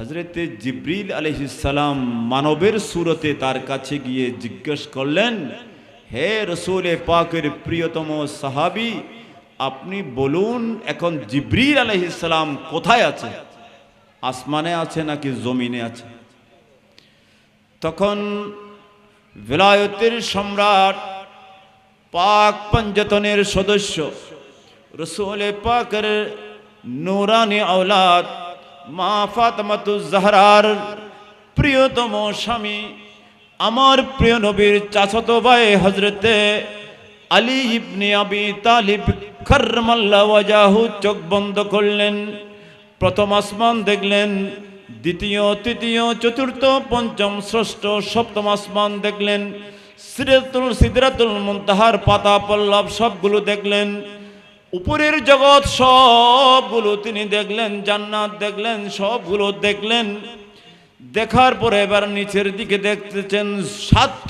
হজরতে জিব্রিল আলহিসাল্লাম মানবের সুরতে তার কাছে গিয়ে জিজ্ঞেস করলেন, হে রসুলে পাকের প্রিয়তম সাহাবি, আপনি বলুন এখন জিব্রিল আলহিসাল্লাম কোথায় আছে? আসমানে আছে নাকি জমিনে আছে? তখন বেলায়তের সম্রাট, পাক পঞ্জতনের সদস্য, রসুল পাকের নুরানি আওলাদ মা ফাতমাতুজ জাহরার প্রিয়তম স্বামী, আমার প্রিয় নবীর চাচতো ভাই হজরতে আলী ইবনে আবি তালিব খরমাল্লা ওয়াজাহু চোখ বন্ধ করলেন, প্রথম আসমান দেখলেন, দ্বিতীয়, তৃতীয়, চতুর্থ, পঞ্চম, ষষ্ঠ, সপ্তম আসমান দেখলেন, সিরাতুল সিদরাতুল মুনতাহার, পাতা পল্লব সবগুলো দেখলেন উপরের জগৎ সবগুলো তিনি দেখলেন, জান্নাত দেখলেন, সবগুলো দেখলেন। দেখার পরে এবার নিচের দিকে দেখতেছেন, সাত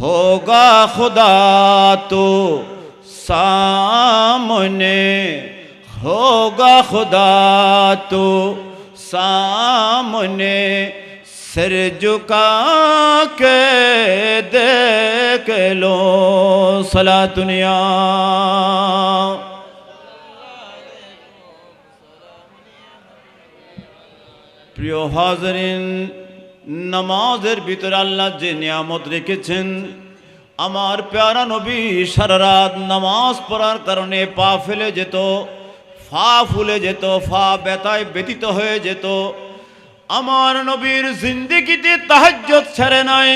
হোগা خدا তো সামনে, হোগা خدا তো सामने सिर झुका के देख लो सला दुनिया প্রিয় হাজরিন নামাজের ভিতরে আল্লাহ যে নিয়ামত রেখেছেন আমার প্যারা নবী সারা রাত নামাজ পড়ার কারণে পা ফেলে যেত ফা ফুলে যেত, ফা ব্যথায় ব্যতীত হয়ে যেত। আমার নবীর জিন্দিগিতে তাহাজ্জত ছেড়ে নাই।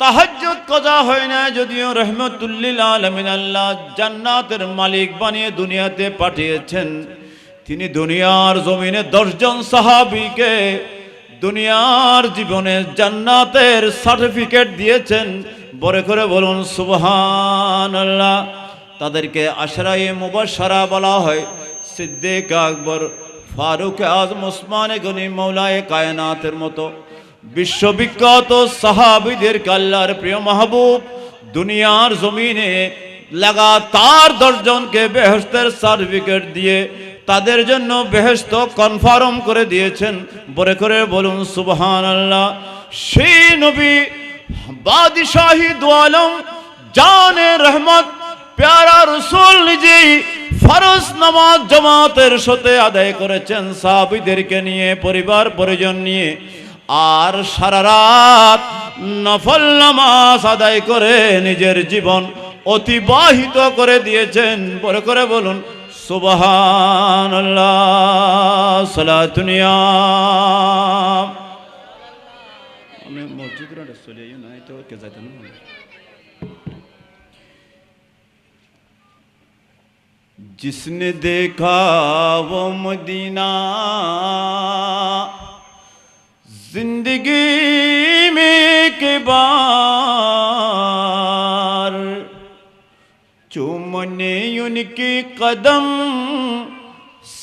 তাহাজ্জত কজা হয় না যদিও রহমতুল্লিল আলমিন জান্নাতের মালিক বানিয়ে দুনিয়াতে পাঠিয়েছেন। তিনি দুনিয়ার জমিনে দশজন সাহাবিকে দুনিয়ার জীবনে জান্নাতের সার্টিফিকেট দিয়েছেন। বরে করে বলুন সুবহান আল্লাহ তাদেরকে আশরায়ে মুবাসারা বলা হয়। সিদ্দিক আকবর, ফারুক আজম ওসমানে গনি, মৌলায় কায়নাতের মতো বিশ্ববিখ্যাত সাহাবিদের কাল্লার প্রিয় মাহবুব, দুনিয়ার জমিনে লাগাতার দশজনকে বেহস্তের সার্টিফিকেট দিয়ে তাদের জন্য বেহেস্ত কনফার্ম করে দিয়েছেন। বরে করে বলুন সুবহান আল্লাহ সেই নবী বাদশাহী দোয়ালম জানে রহমত প্যারা রসুল নিজেই ফরজ নামাজ জামাতের সাথে আদায় করেছেন সাহাবিদেরকে নিয়ে, পরিবার, পরিজন নিয়ে। আর সারা রাত নফল নামাজ আদায় করে নিজের জীবন অতিবাহিত করে দিয়েছেন। পরে করে বলুন সুবহান সালাতুনিয়া আমি যাই না তো কে جس نے دیکھا وہ مدینہ زندگی میں ایک بار چومنے ان کی قدم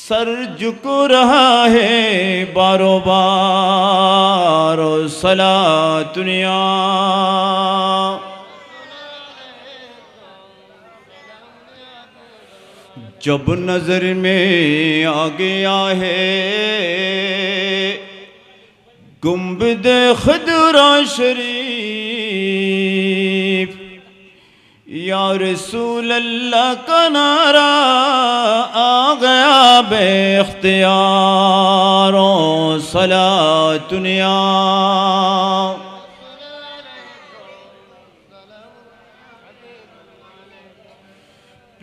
سر جھک رہا ہے بارو بار، سلا دنیا۔ جب نظر میں آ گیا ہے گمبد خدرا شریف، یا رسول اللہ کا نعرہ آ گیا بے اختیاروں صلاة دنیا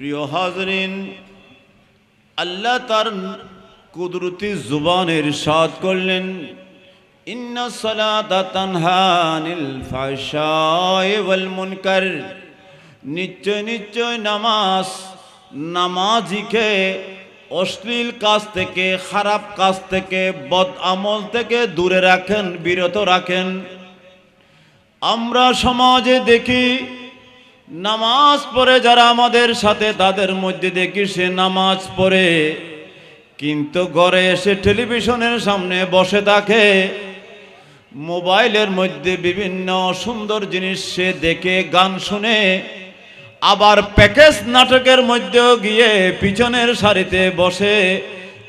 প্রিয় হাজরিন, আল্লাহ তার কুদরতি জুবানের সাদ করলেন, ইন্না সালাতা তানহানিল ফাহশায় নিশ্চয় নিশ্চয় নামাজ, নামাজিকে অশ্লীল কাজ থেকে, খারাপ কাজ থেকে বদ আমল থেকে দূরে রাখেন, বিরত রাখেন। আমরা সমাজে দেখি নামাজ পড়ে যারা আমাদের সাথে, তাদের মধ্যে দেখি সে নামাজ পড়ে। কিন্তু ঘরে এসে টেলিভিশনের সামনে বসে থাকে। মোবাইলের মধ্যে বিভিন্ন সুন্দর জিনিস সে দেখে, গান শুনে। আবার প্যাকেজ নাটকের মধ্যেও গিয়ে পিছনের সারিতে বসে।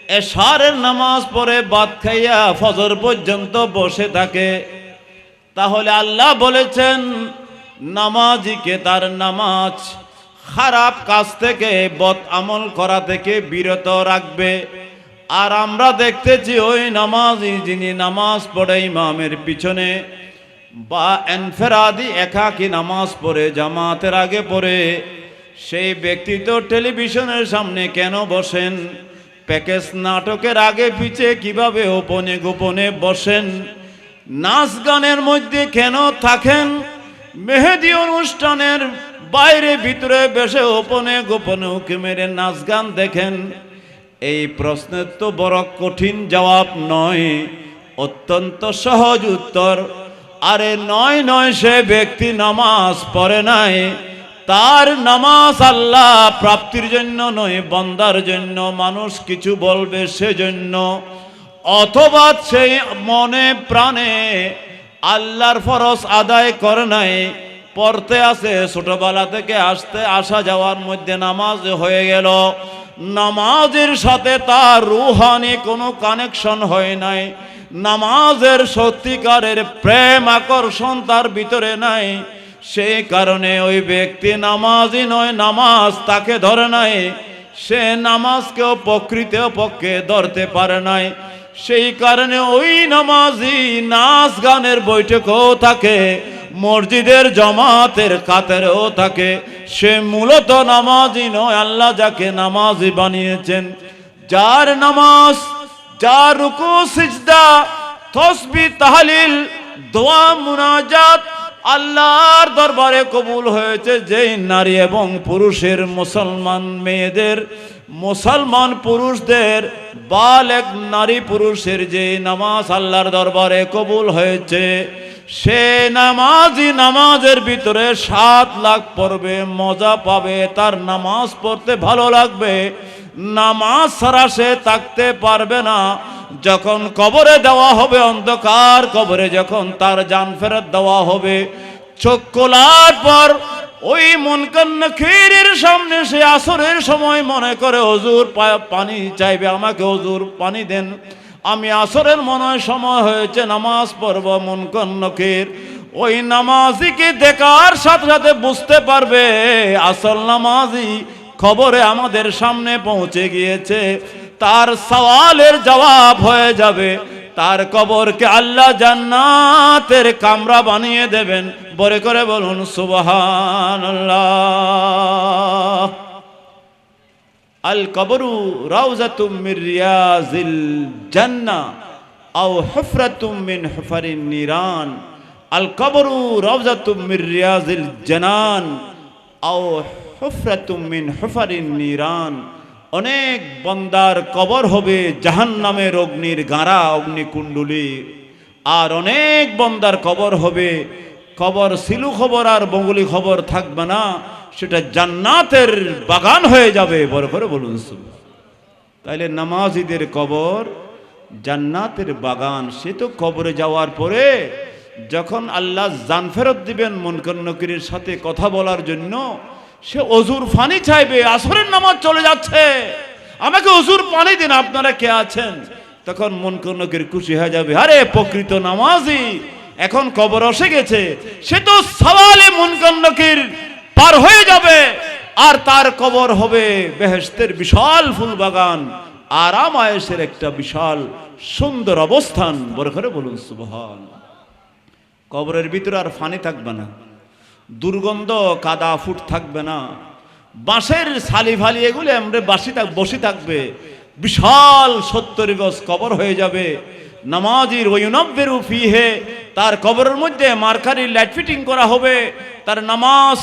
এশারের নামাজ পড়ে বাদ খাইয়া ফজর পর্যন্ত বসে থাকে। তাহলে আল্লাহ বলেছেন নামাজিকে তার নামাজ খারাপ কাজ থেকে, বদ আমল করা থেকে বিরত রাখবে। আর আমরা দেখতেছি ওই নামাজি যিনি নামাজ পড়ে ইমামের পিছনে, বা এনফেরাদি একাকি নামাজ পড়ে, জামাতের আগে পড়ে, সেই ব্যক্তি তো টেলিভিশনের সামনে কেন বসেন? প্যাকেজ নাটকের আগে পিছে কীভাবে ওপনে গোপনে বসেন? নাচ গানের মধ্যে কেন থাকেন? মেহেদি অনুষ্ঠানের বাইরে, ভিতরে বেশে ওপনে গোপনে উঁকি মেরে নাচ গান দেখেন। এই প্রশ্নের তো বড় কঠিন জবাব নয়, অত্যন্ত সহজ উত্তর। আরে নয় নয়, সে ব্যক্তি নামাজ পড়ে নাই। তার নামাজ আল্লাহ প্রাপ্তির জন্য নয়, বন্দার জন্য, মানুষ কিছু বলবে সেজন্য। অথবা সেই মনে প্রাণে আল্লাহর ফরজ আদায় করে নাই। পড়তে আসে ছোটবেলা থেকে আসতে, আসা যাওয়ার মধ্যে নামাজ হয়ে গেল। নামাজের সাথে তার রুহানি কোনো কানেকশন হয় নাই। নামাজের সত্যিকারের প্রেম আকর্ষণ তার ভিতরে নাই। সেই কারণে ওই ব্যক্তি নামাজই নয়, নামাজ তাকে ধরে নাই। সে নামাজকেও প্রকৃত পক্ষে ধরতে পারে নাই। সেই কারণে ওই নামাজি নাচ গানের বৈঠকেও থাকে, মসজিদের জমাতের কাতেরও থাকে। সে মূলত নামাজি নয়, আল্লাহ যাকে নামাজি বানিয়েছেন। যার নামাজ, যার রুকু, সিজদা, তসবি, তাহলিল, দোয়া, মুনাজাত আল্লাহর দরবারে কবুল হয়েছে যেই নারী এবং পুরুষের মুসলমান মেয়েদের। মুসলমান পুরুষদের বালেক নারী পুরুষের যে নামাজ আল্লাহর দরবারে কবুল হয়েছে, সে নামাজই নামাজের ভিতরে সাত লাখ পড়বে, মজা পাবে, তার নামাজ পড়তে ভালো লাগবে। নামাজ ছাড়া সে থাকতে পারবে না। যখন কবরে দেওয়া হবে, অন্ধকার কবরে যখন তার জান ফেরত দেওয়া হবে চোখ খোলার পর ওই মনকান্ন ক্ষীরের সামনে সে আসরের সময় মনে করে, হজুর পানি চাইবে আমাকে, হজুর, পানি দেন। আমি আসরের মনে সময় হয়েছে, নামাজ পড়ব মনকান্ন ক্ষীর। ওই নামাজিকে দেখার সাথে সাথে বুঝতে পারবে, আসল নামাজি খবরে আমাদের সামনে পৌঁছে গিয়েছে। তার সওয়ালের জবাব হয়ে যাবে তার কবরকে আল্লাহ জান্নাতের কামরা বানিয়ে দেবেন। বরে করে বলুন সুবহান আল কবরু রাউজাতুম মির আও হুফরাতুম মিন হুফারিন নিরান। আল কবরু রাউজাতুম আও মিন নিরান। অনেক বন্দার কবর হবে জাহান জাহান্নামের অগ্নির গাঁড়া অগ্নিকুণ্ডলী। আর অনেক বন্দার কবর হবে, কবর সিলু খবর আর বঙ্গুলি খবর থাকবে না, সেটা জান্নাতের বাগান হয়ে যাবে। বড় করে বলুন তাইলে নামাজিদের কবর, জান্নাতের বাগান, সে তো কবরে যাওয়ার পরে যখন আল্লাহ জান ফেরত দিবেন মনকন্নকিরের সাথে কথা বলার জন্য সে অজুর ফানি চাইবে, আসরের নামাজ চলে যাচ্ছে। আমাকে অজুর পানি দিন, আপনারা কে আছেন? তখন মনকন্নকির খুশি হয়ে যাবে, আরে প্রকৃত নামাজি, এখন কবর এসে গেছে। সে তো সওয়ালে মনকন্নকির পার হয়ে যাবে, আর তার কবর হবে বেহেশতের বিশাল ফুল বাগান আরাম আয়েসের একটা বিশাল সুন্দর অবস্থান। বড় করে বলুন, সুবহান। কবরের ভিতরে আর ফানি থাকবে না। দুর্গন্ধ কাদা ফুট থাকবে না। বাঁশের সালি ফালি এগুলো আমরা বাসি থাক, বসে থাকবে। বিশাল সত্তর গজ কবর হয়ে যাবে। নামাজির ওয়ুনব্বের ফিহে তার কবরের মধ্যে মার্কারি লাইট ফিটিং করা হবে। তার নামাজ,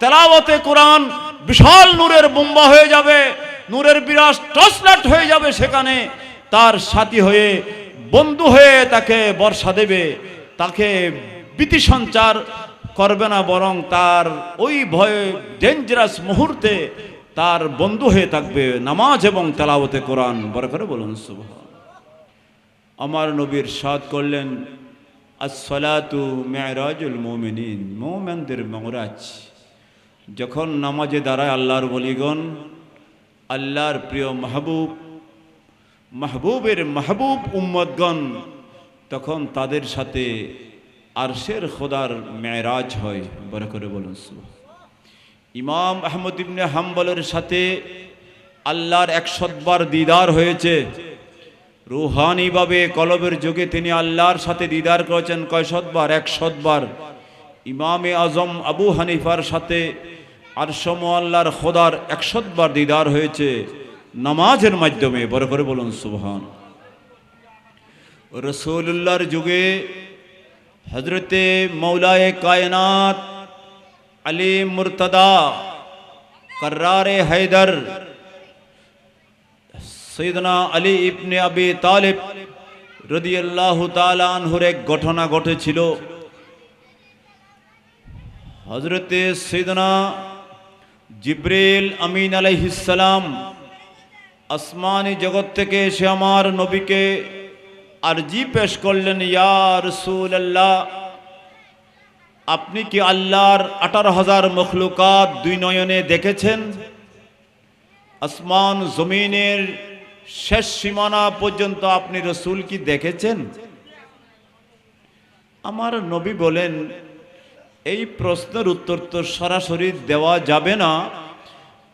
তেলাওয়াতে কোরআন বিশাল নূরের বোম্বা হয়ে যাবে। নূরের বিরাট টসলাট হয়ে যাবে সেখানে। তার সাথী হয়ে, বন্ধু হয়ে তাকে বর্ষা দেবে। তাকে ভীতি সঞ্চার করবে না বরং তার ওই ভয়ে ডেঞ্জারাস মুহূর্তে তার বন্ধু হয়ে থাকবে নামাজ এবং তেলাওতে কোরআন। বড় করে বলুন, সুবহান। আমার নবীর সাদ করলেন আসলাতু মেয়রাজুল মোমিনিন। মোমেনদের মংরাজ যখন নামাজে দাঁড়ায় আল্লাহর বলিগণ, আল্লাহর প্রিয় মাহবুব, মাহবুবের মাহবুব উম্মদগণ তখন তাদের সাথে আরশের খোদার মেয়রাজ হয়, বড় করে বলুন। ইমাম আহমদ ইবনে হাম্বলের সাথে আল্লাহর একশতবার দিদার হয়েছে। রুহানিভাবে কলবের যুগে তিনি আল্লাহর সাথে দিদার করেছেন। কয়শতবার একশতবার ইমামে আজম আবু হানিফার সাথে আরশম আল্লাহর খোদার একশতবার দিদার হয়েছে। নামাজের মাধ্যমে, বড় করে বলুন সুবহান। রসুল্লাহর যুগে হজরতে মৌলায়ে কায়নাত আলী মুরতদা কর্রারে হায়দার সৈদনা আলী ইবনে আবি তালিব রদিয়াল্লাহু তাআলা আনহুর এক ঘটনা ঘটেছিল হজরতে সৈদনা জিব্রিল আমিন আলাইহিসসালাম আসমানি জগৎ থেকে এসে আমার নবীকে আরজি পেশ করলেন, ইয়া রাসূলুল্লাহ, আপনি কি আল্লাহর আঠারো হাজার মখলুকাত দুই নয়নে দেখেছেন? আসমান জমিনের শেষ সীমানা পর্যন্ত আপনি রসুল কি দেখেছেন? আমার নবী বলেন, এই প্রশ্নের উত্তর তো সরাসরি দেওয়া যাবে না।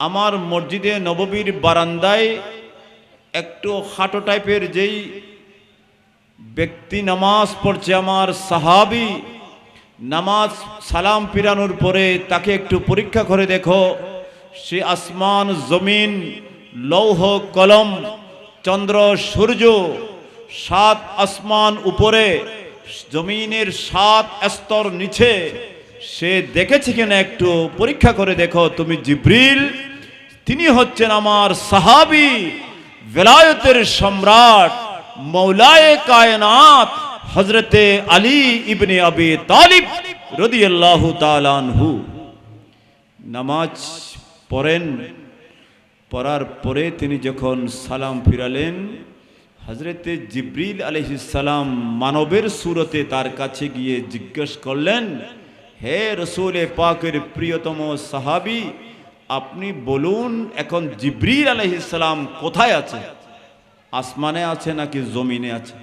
আমার মসজিদে নববীর বারান্দায় একটু খাটো টাইপের যেই ব্যক্তি নামাজ পড়ছে আমার সাহাবি, নামাজ সালাম পিরানোর পরে তাকে একটু পরীক্ষা করে দেখো। সে আসমান, জমিন, লৌহ, কলম, চন্দ্র, সূর্য, সাত আসমান উপরে, জমিনের সাত স্তর নিচে। সে দেখেছে কিনা একটু পরীক্ষা করে দেখো। তুমি জিব্রিল, তিনি হচ্ছেন আমার সাহাবি বেলায়তের সম্রাট। মৌলায়ে কায়নাত হজরতে আলী ইবনে আবি তালিব রদিয়াল্লাহু তাআলাহু নামাজ পড়েন, পড়ার পরে তিনি যখন সালাম ফিরালেন হজরতে জিব্রিল আলহিসাল্লাম মানবের সুরতে তার কাছে গিয়ে জিজ্ঞেস করলেন, হে রসুলে পাকের প্রিয়তম সাহাবি, আপনি বলুন এখন জিব্রিল আলহিসাল্লাম কোথায় আছে? আসমানে আছে নাকি জমিনে আছে?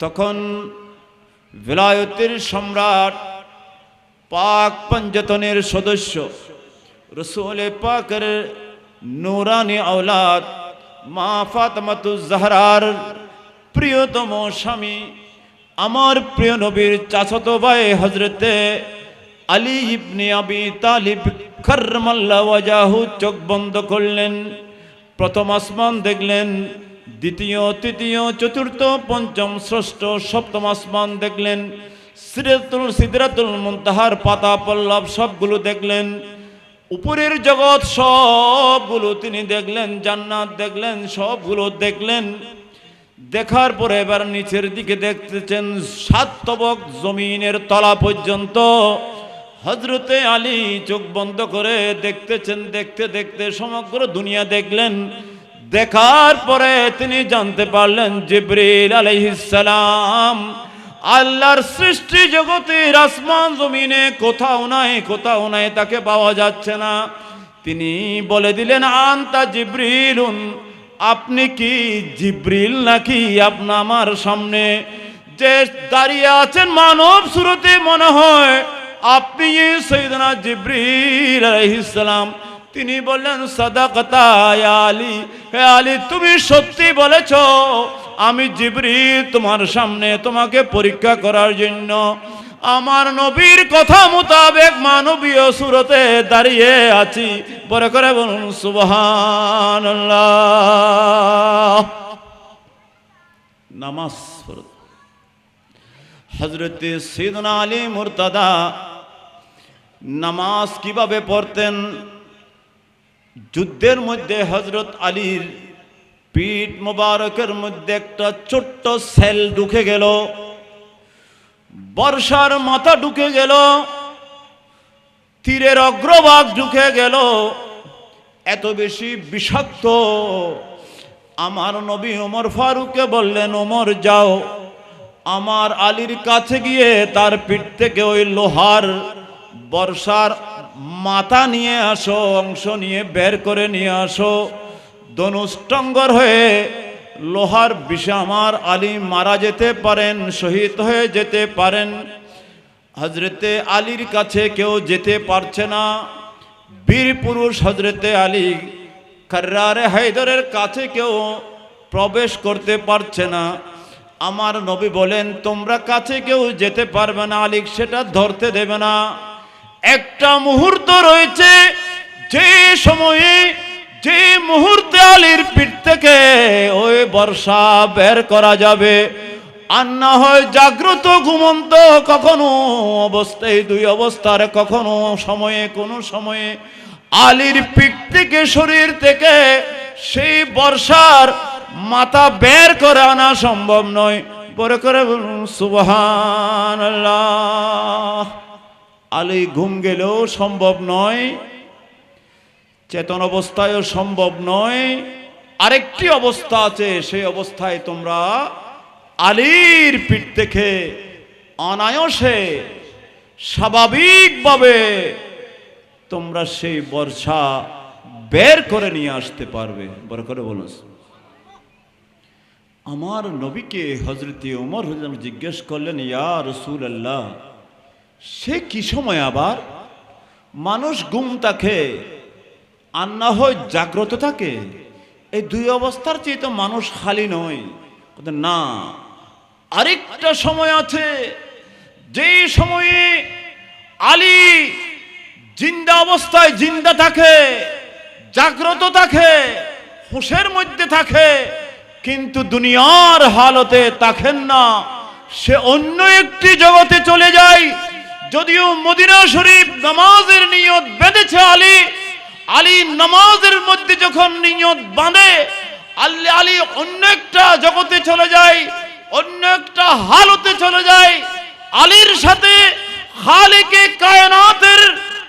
তখন বেলায়তের সম্রাট পাক পঞ্জতনের সদস্য, রসুল পাকের নুরানি আওলাদ মা ফাতমাতুজ জাহরার প্রিয়তম স্বামী, আমার প্রিয় নবীর চাচত ভাই হজরতে আলী ইবনে আবি তালিব খরমাল্লা ওয়াজাহু চোখ বন্ধ করলেন। প্রথম আসমান দেখলেন, দ্বিতীয়, তৃতীয়, চতুর্থ, পঞ্চম, ষষ্ঠ, সপ্তম আসমান দেখলেন, সিরাতুল, সিদরাতুল মুনতাহার, পাতা, পল্লব সবগুলো দেখলেন, উপরের জগৎ সবগুলো তিনি দেখলেন, জান্নাত দেখলেন, সবগুলো দেখলেন। দেখার পরে এবার নিচের দিকে দেখতেছেন সাত তবক জমিনের তলা পর্যন্ত। হজরতে আলী চোখ বন্ধ করে দেখতেছেন, দেখতে দেখতে সমগ্র দুনিয়া দেখলেন। দেখার পরে তিনি জানতে পারলেন, জিব্রিল আলাইহিসসালাম আল্লাহর সৃষ্টি জগতের আসমান জমিনে কোথাও নাই কোথাও নাই, তাকে পাওয়া যাচ্ছে না। তিনি বলে দিলেন, আন্তা জিব্রিলুন, আপনি কি জিব্রিল নাকি আপনি আমার সামনে? যে দাঁড়িয়ে আছেন মানব সুরতে মনে হয় আপনি সৈদনা জিব্রিল আলাইহিসসালাম তিনি বললেন সদা সাদাকতা আলী। হে আলী, তুমি সত্যি বলেছ, আমি জিব্রিল তোমার সামনে তোমাকে পরীক্ষা করার জন্য। আমার নবীর কথা মোতাবেক মানবীয় সুরতে দাঁড়িয়ে আছি। পরে করে বলুন সুবহান নামাজ হজরতে সৈদনা আলী মুরতাদা নামাজ কীভাবে পড়তেন? যুদ্ধের মধ্যে হজরত আলীর পিঠ মোবারকের মধ্যে একটা ছোট্ট সেল ঢুকে গেল। বর্ষার মাথা ঢুকে গেল। তীরের অগ্রভাগ ঢুকে গেল। এত বেশি বিষাক্ত। আমার নবী ওমর ফারুককে বললেন, ওমর, যাও। আমার আলীর কাছে গিয়ে তার পিঠ থেকে ওই লোহার বর্ষার মাথা নিয়ে আসো, অংশ নিয়ে বের করে নিয়ে আসো। ধনুষ্টঙ্গর হয়ে লোহার বিষে আমার আলী মারা যেতে পারেন, শহীদ হয়ে যেতে পারেন। হজরতে আলীর কাছে কেউ যেতে পারছে না। বীর পুরুষ হজরতে আলী কর্রারে হায়দরের কাছে কেউ প্রবেশ করতে পারছে না। আমার নবী বলেন, তোমরা কাছে কেউ যেতে পারবে না আলী সেটা ধরতে দেবে না। একটা মুহূর্ত রয়েছে, যে সময়ে, যে মুহূর্তে আলীর পিঠ থেকে ওই বর্ষা বের করা যাবে। আর না হয় জাগ্রত, ঘুমন্ত, কখনো অবস্থায়, দুই অবস্থার কখনো সময়ে, কোনো সময়ে আলীর পিঠ থেকে, শরীর থেকে সেই বর্ষার মাথা বের করে আনা সম্ভব নয়। পরে করে বলুন সুবহান আলী ঘুম গেলেও সম্ভব নয়, চেতন অবস্থায়ও সম্ভব নয়। আরেকটি অবস্থা আছে, সেই অবস্থায় তোমরা আলীর পিঠ থেকে অনায়সে, স্বাভাবিকভাবে তোমরা সেই বর্ষা বের করে নিয়ে আসতে পারবে। বড় করে বলুন আমার নবীকে হজরতে ওমর হজরত জিজ্ঞেস করলেন, ইয়া রসুল আল্লাহ সে কি সময় আবার? মানুষ গুম থাকে আর না হয় জাগ্রত থাকে। এই দুই অবস্থার চেয়ে তো মানুষ খালি নয়। না, আরেকটা সময় আছে, যে সময়ে আলী জিন্দা অবস্থায় জিন্দা থাকে, জাগ্রত থাকে হুঁশের মধ্যে থাকে, কিন্তু দুনিয়ার হালতে থাকেন না। সে অন্য একটি জগতে চলে যায় যদিও মদিনা শরীফ নামাজের নিয়ত বেঁধেছে আলী আলী নামাজের মধ্যে যখন নিয়ত বাঁধে, আল্লি আলী অন্য একটা জগতে চলে যায়, অন্য একটা হালতে চলে যায়। আলীর সাথে খালিকে কায়নাতের,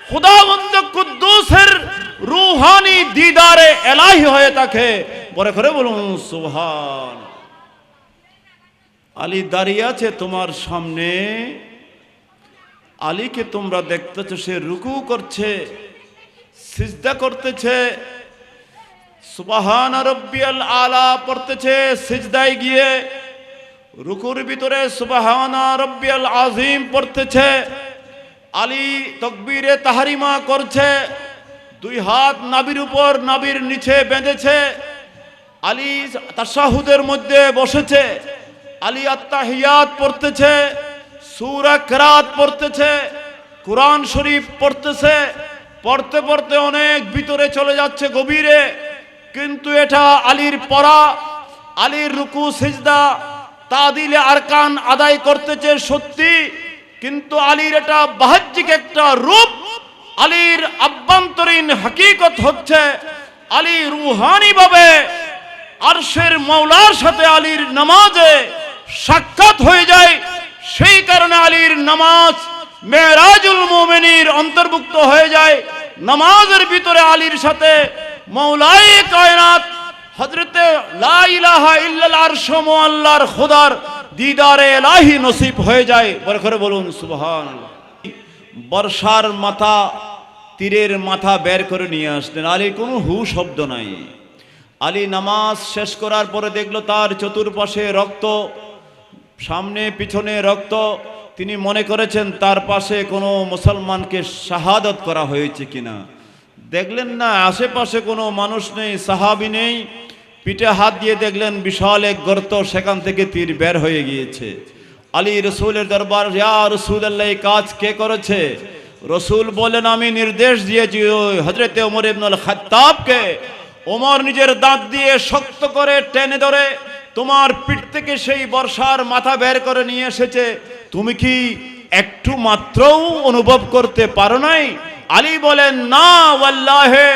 খুদাবন্দ কুদ্দুসের রুহানি দিদারে এলাহি হয়ে থাকে। পরে করে বলুন, সুবহান। আলী দাঁড়িয়ে আছে তোমার সামনে। আলীকে তোমরা দেখতেছো, সে রুকু করছে, সিজদা করতেছে, সুবাহান রব্বিয়াল আলা পড়তেছে, সিজদায় গিয়ে রুকুর ভিতরে সুবাহান রব্বিয়াল আজিম পড়তেছে, আলী তকবীরে তাহারিমা করছে, দুই হাত নাবির উপর নাবির নিচে বেঁধেছে, আলী তাসাহুদের মধ্যে বসেছে, আলী আত্মাহিয়াত পড়তেছে সুরা কেরাত পড়তেছে, কোরআন শরীফ পড়তেছে, পড়তে পড়তে অনেক ভিতরে চলে যাচ্ছে গভীরে, কিন্তু এটা আলীর পড়া, আলীর রুকু, সিজদা, তাদিলে আরকান আদায় করতেছে সত্যি, কিন্তু আলীর এটা বাহ্যিক একটা রূপ, আলীর আভ্যন্তরীণ হাকিকত হচ্ছে আলী রুহানি ভাবে আরশের মৌলার সাথে আলীর নামাজে সাক্ষাৎ হয়ে যায়। সেই কারণে আলীর নামাজ মেরাজুল মোমেনির অন্তর্ভুক্ত হয়ে যায়। নামাজের ভিতরে আলীর সাথে মৌলাই কায়নাত হজরতে আল্লাহর খোদার দিদারে এলাহি নসিব হয়ে যায়। বলে করে বলুন, সুবহানাল্লাহ। বর্ষার মাথা, তীরের মাথা বের করে নিয়ে আসলেন। আলীর কোনো হু শব্দ নাই। আলী নামাজ শেষ করার পরে দেখল তার চতুর্পাশে রক্ত সামনে, পিছনে রক্ত। তিনি মনে করেছেন তার পাশে কোনো মুসলমানকে শাহাদত করা হয়েছে কিনা। দেখলেন না, আশেপাশে কোনো মানুষ নেই, সাহাবি নেই। পিঠে হাত দিয়ে দেখলেন বিশাল এক গর্ত, সেখান থেকে তীর বের হয়ে গিয়েছে। আলী রসুলের দরবার, ইয়া রসুল আল্লাহ কাজ কে করেছে? রসুল বলেন আমি নির্দেশ দিয়েছি ওই হজরতে ওমর ইবনুল খাত্তাবকে। ওমর নিজের দাঁত দিয়ে শক্ত করে টেনে ধরে তোমার পিঠ থেকে সেই বর্ষার মাথা বের করে নিয়ে এসেছে। তুমি কি একটু মাত্রও অনুভব করতে পারো নাই? আলী বলেন, না, ওয়াল্লাহে,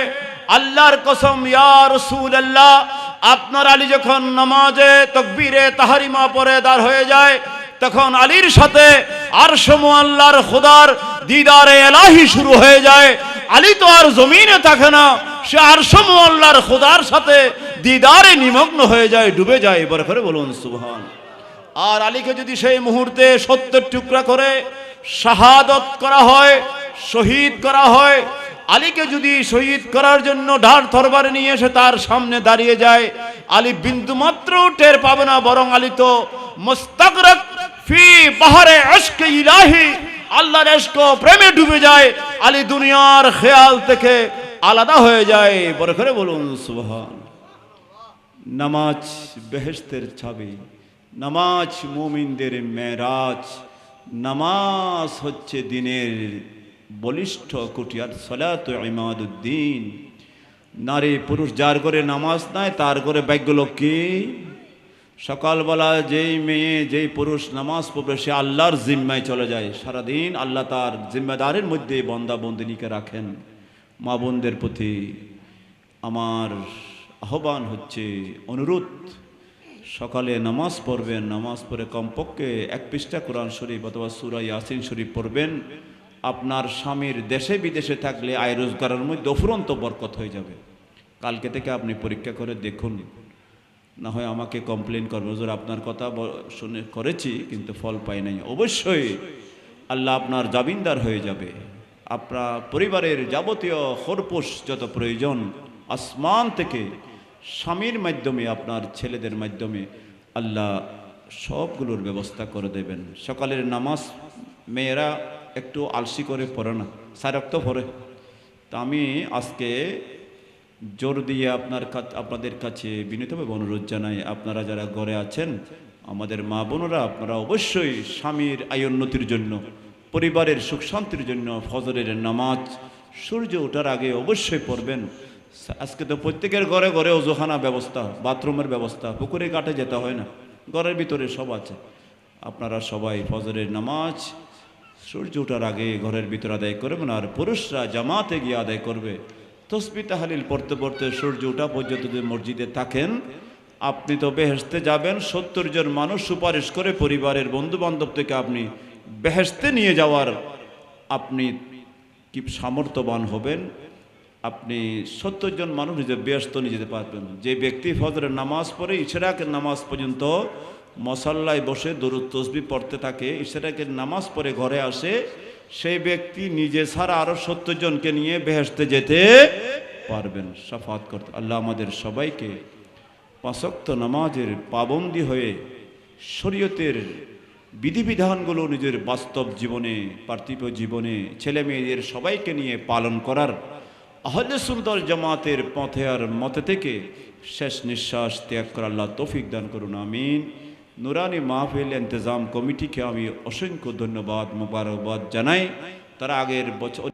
আল্লাহর কসম, ইয়া রসুল আল্লাহ আপনার আলী যখন নামাজে তকবীরে তাহারিমা পরে দাঁড় হয়ে যায়, তখন আলীর সাথে আর সমু আল্লাহর খোদার দিদারে এলাহি শুরু হয়ে যায়। আলী তো আর জমিনে থাকে না সে আর আল্লাহর খোদার সাথে দিদারে নিমগ্ন হয়ে যায়, ডুবে যায়, এবার করে বলুন, সুবহান। আর আলীকে যদি সেই মুহূর্তে সত্যের টুকরা করে শাহাদত করা হয়, শহীদ করা হয়, আলীকে যদি শহীদ করার জন্য ঢাল তরবার নিয়ে এসে তার সামনে দাঁড়িয়ে যায়, আলী বিন্দু মাত্র টের পাবে না, বরং আলী তো মুস্তাগরাক ফি বাহারে আশকে ইলাহি, আল্লাহর প্রেমে ডুবে যায়, আলী দুনিয়ার খেয়াল থেকে আলাদা হয়ে যায়। বড় করে বলুন, সুবহান। নামাজ বেহেস্তের ছাবি নামাজ মুমিনদের মেরাজ, নামাজ হচ্ছে দিনের বলিষ্ঠ কুটিয়ার সলাত ইমাদুদ্দিন। নারী পুরুষ যার করে নামাজ নাই, তার করে ভাগ্যলক্ষ্মী সকালবেলা যেই মেয়ে, যেই পুরুষ নামাজ পড়বে, সে আল্লাহর জিম্মায় চলে যায়। সারাদিন আল্লাহ তার জিম্মেদারের মধ্যে বন্দা বন্দিনীকে রাখেন। মা বোনদের প্রতি আমার আহ্বান হচ্ছে, অনুরোধ, সকালে নামাজ পড়বেন, নামাজ পড়ে কমপক্ষে এক পৃষ্ঠা কোরআন শরীফ অথবা সুরা ইয়াসিন শরীফ পড়বেন। আপনার স্বামীর দেশে বিদেশে থাকলে আয় রোজগারের মধ্যে অফুরন্ত বরকত হয়ে যাবে। কালকে থেকে আপনি পরীক্ষা করে দেখুন। না হয় আমাকে কমপ্লেন করবে, হুজুর, আপনার কথা শুনে করেছি, কিন্তু ফল পাই নাই। অবশ্যই আল্লাহ আপনার জামিনদার হয়ে যাবে। আপনার পরিবারের যাবতীয় খরপোশ যত প্রয়োজন, আসমান থেকে স্বামীর মাধ্যমে, আপনার ছেলেদের মাধ্যমে আল্লাহ সবগুলোর ব্যবস্থা করে দেবেন। সকালের নামাজ মেয়েরা একটু আলসি করে পড়ে না সারক্ত পড়ে। তা আমি আজকে জোর দিয়ে আপনার আপনাদের কাছে বিনীতভাবে অনুরোধ জানাই, আপনারা যারা ঘরে আছেন, আমাদের মা বোনরা আপনারা অবশ্যই স্বামীর আয়োন্নতির জন্য পরিবারের সুখ শান্তির জন্য ফজরের নামাজ, সূর্য ওঠার আগে অবশ্যই পড়বেন। আজকে তো প্রত্যেকের ঘরে ঘরে ওজোখানা ব্যবস্থা, বাথরুমের ব্যবস্থা, পুকুরে কাটে যেতে হয় না। ঘরের ভিতরে সব আছে। আপনারা সবাই ফজরের নামাজ, সূর্য ওঠার আগে ঘরের ভিতরে আদায় করবেন আর পুরুষরা জামাতে গিয়ে আদায় করবে। তসবি তাহালিল পড়তে পড়তে সূর্য ওঠা পর্যন্ত যদি মসজিদে থাকেন, আপনি তো বেহেস্তে যাবেন। সত্তর জন মানুষ সুপারিশ করে পরিবারের বন্ধু বান্ধব থেকে আপনি বেহেস্তে নিয়ে যাওয়ার আপনি কি সামর্থ্যবান হবেন? আপনি সত্তর জন মানুষ নিজে ব্যস্ত নিয়ে যেতে পারবেন। যে ব্যক্তি ফজরের নামাজ পড়ে, ইশরাকের নামাজ পর্যন্ত মশাল্লায় বসে দরুদ তসবি পড়তে থাকে, ইশরাকের নামাজ পড়ে ঘরে আসে, সেই ব্যক্তি নিজে ছাড়া আরও সত্তর জনকে নিয়ে বেহেস্তে যেতে পারবেন, সাফাত করতে। আল্লাহ আমাদের সবাইকে পাঁচক্ত নামাজের পাবন্দি হয়ে শরীয়তের বিধিবিধানগুলো নিজের বাস্তব জীবনে, পার্থিব জীবনে ছেলে মেয়েদের সবাইকে নিয়ে পালন করার আহলে সুন্দর জামাতের পথে আর মতে থেকে শেষ নিঃশ্বাস ত্যাগ করা আল্লাহ তৌফিক দান করুন, আমিন। নুরানি মাহফিল ইন্তজাম কমিটিকে আমি অসংখ্য ধন্যবাদ, মোবারকবাদ জানাই। তারা আগের বছর